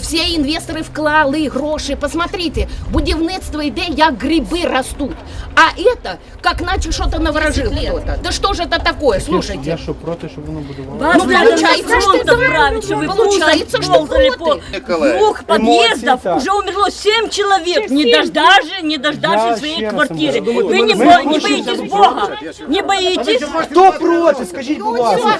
всі інвестори вклали гроші. Посмотрите, будівництво йде, як гриби ростуть. А это, как наче що-то наворожил кто-то. Да что же это такое, слушайте. Я що проти, щоб воно будувало? Вас Ну, надо получается, на что фронт да. отправить, что вы Получается, ползали, что ползали по проти. двух подъездов. так. Уже умерло семь человек, не дождавши, не дождавши Я своей ще раз квартиры. вам кажу. Вы не, Ми бо- не хочемо- боитесь Бога? Не боитесь? Хто проти? Скажіть, будь ласка.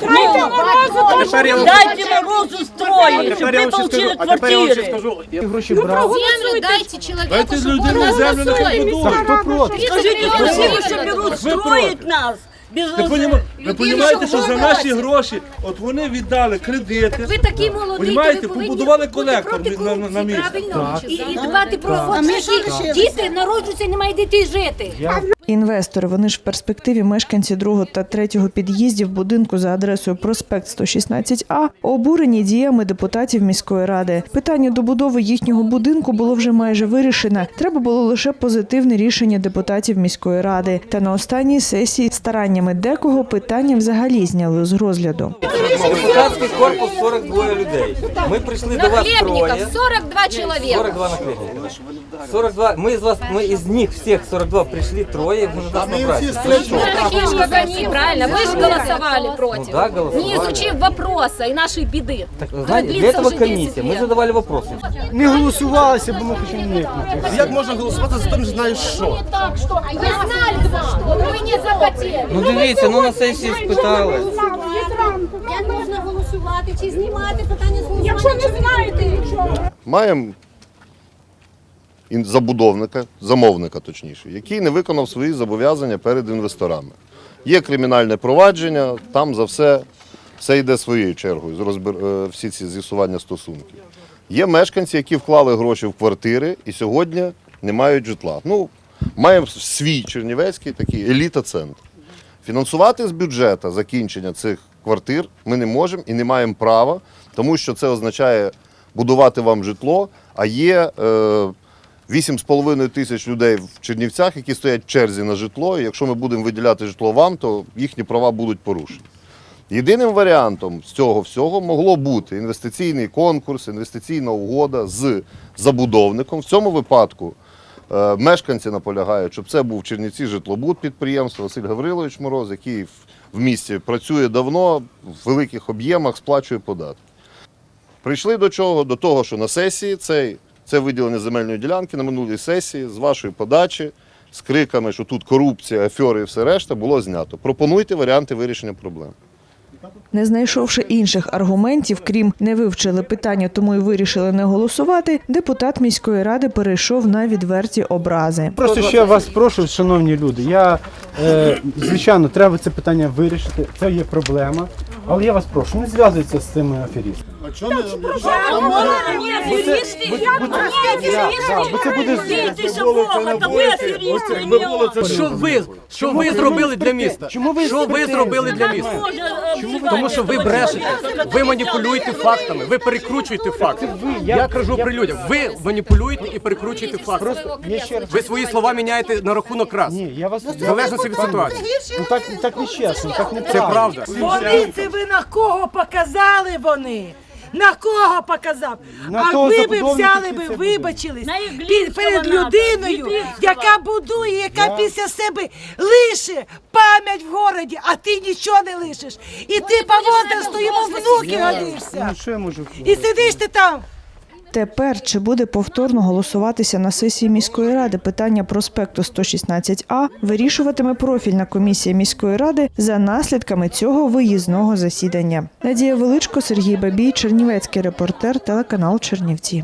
Дайте морозу строить, чтобы вы получили Квартиры. Ті гроші брав. Землю дайте человеку, Дайте чтобы людям он землю, нехай голосует. будують. Та хто проти? Скажите, красиво, что берут строить нас. Без Ви, понім... ви понімаєте, що за наші гроші, от вони віддали кредити, Ви такі молоді, Понімаєте, то ви повинні побудували бути колектор проти на- на- на корупції, місці. правильно? І, і дбати про такі діти народжуються, немає дітей жити. Інвестори, вони ж в перспективі мешканці другого та третього під'їздів будинку за адресою проспект 116А обурені діями депутатів міської ради. Питання добудови їхнього будинку було вже майже вирішене. Треба було лише позитивне рішення депутатів міської ради. Та на останній сесії стараннями декого питання взагалі зняли з розгляду. Депутатський корпус 42 людей. Ми прийшли до вас троє. 42 человека. 42 наклепника. 42. Мы из вас, мы из них всех 42 пришли трое, вы нас набрали. Такие же, как они, правильно? Вы же голосовали Ну против. да, голосовали. Не изучив вопроса и нашей беды. Так, которая знаете, для длится этого уже 10 комиссия. Мы лет. задавали вопросы. Не голосувалися, бо ми хочемо уникнути. як можна голосувати за те, не знаєш що? Так что, а я знали вам, но вы не захотели. Ну дивіться, ну на сесії спитали. Як можна голосувати чи знімати питання з Якщо не знаєте, Маємо ін- забудовника, замовника точніше, який не виконав свої зобов'язання перед інвесторами. Є кримінальне провадження, там за все, все йде своєю чергою, з розбир- е, всі ці з'ясування стосунків. Є мешканці, які вклали гроші в квартири і сьогодні не мають житла. Ну, маємо свій Чернівецький такий еліта-центр. Фінансувати з бюджету закінчення цих квартир ми не можемо і не маємо права, тому що це означає будувати вам житло, а є е, 8,5 тисяч людей в Чернівцях, які стоять в черзі на житло. І якщо ми будемо виділяти житло вам, то їхні права будуть порушені. Єдиним варіантом з цього всього могло бути інвестиційний конкурс, інвестиційна угода з забудовником. В цьому випадку е, мешканці наполягають, щоб це був Чернівці житлобуд підприємство Василь Гаврилович Мороз, який в- місті працює давно, в великих об'ємах, сплачує податки. Прийшли до чого? До того, що на сесії цей, це виділення земельної ділянки на минулій сесії з вашої подачі, з криками, що тут корупція, афери і все решта, було знято. Пропонуйте варіанти вирішення проблем. Не знайшовши інших аргументів, крім не вивчили питання, тому й вирішили не голосувати. Депутат міської ради перейшов на відверті образи. Просто ще вас прошу, шановні люди. Я е, звичайно, треба це питання вирішити. Це є проблема. Але я вас прошу, не зв'язуйтеся з цими аферістами. Юристы, нет, Да, бо це буде не. Що ви, що ви зробили для міста? Чому ви Що ви зробили для міста? Тому що ви брешете, ви маніпулюєте фактами, ви перекручуєте факти. Я кажу при людях, ви маніпулюєте і перекручуєте факти. Ви свої слова міняєте на рахунок раз. Ні, я вас В залежності від ситуації. Ну так, так не чесно, так не Це правда. Вони це ви на кого показали вони? На кого показав? На а того ви би забудовника, взяли який би, це вибачились На під- перед надо, людиною, Іглінського. яка будує, яка після себе лише пам'ять в городі, а ти нічого не лишиш. І ти по возрасту йому внуки годишся. Ну що я можу? І сидиш ти там. Тепер чи буде повторно голосуватися на сесії міської ради питання проспекту 116А, вирішуватиме профільна комісія міської ради за наслідками цього виїзного засідання. Надія Величко, Сергій Бабій, Чернівецький репортер, телеканал Чернівці.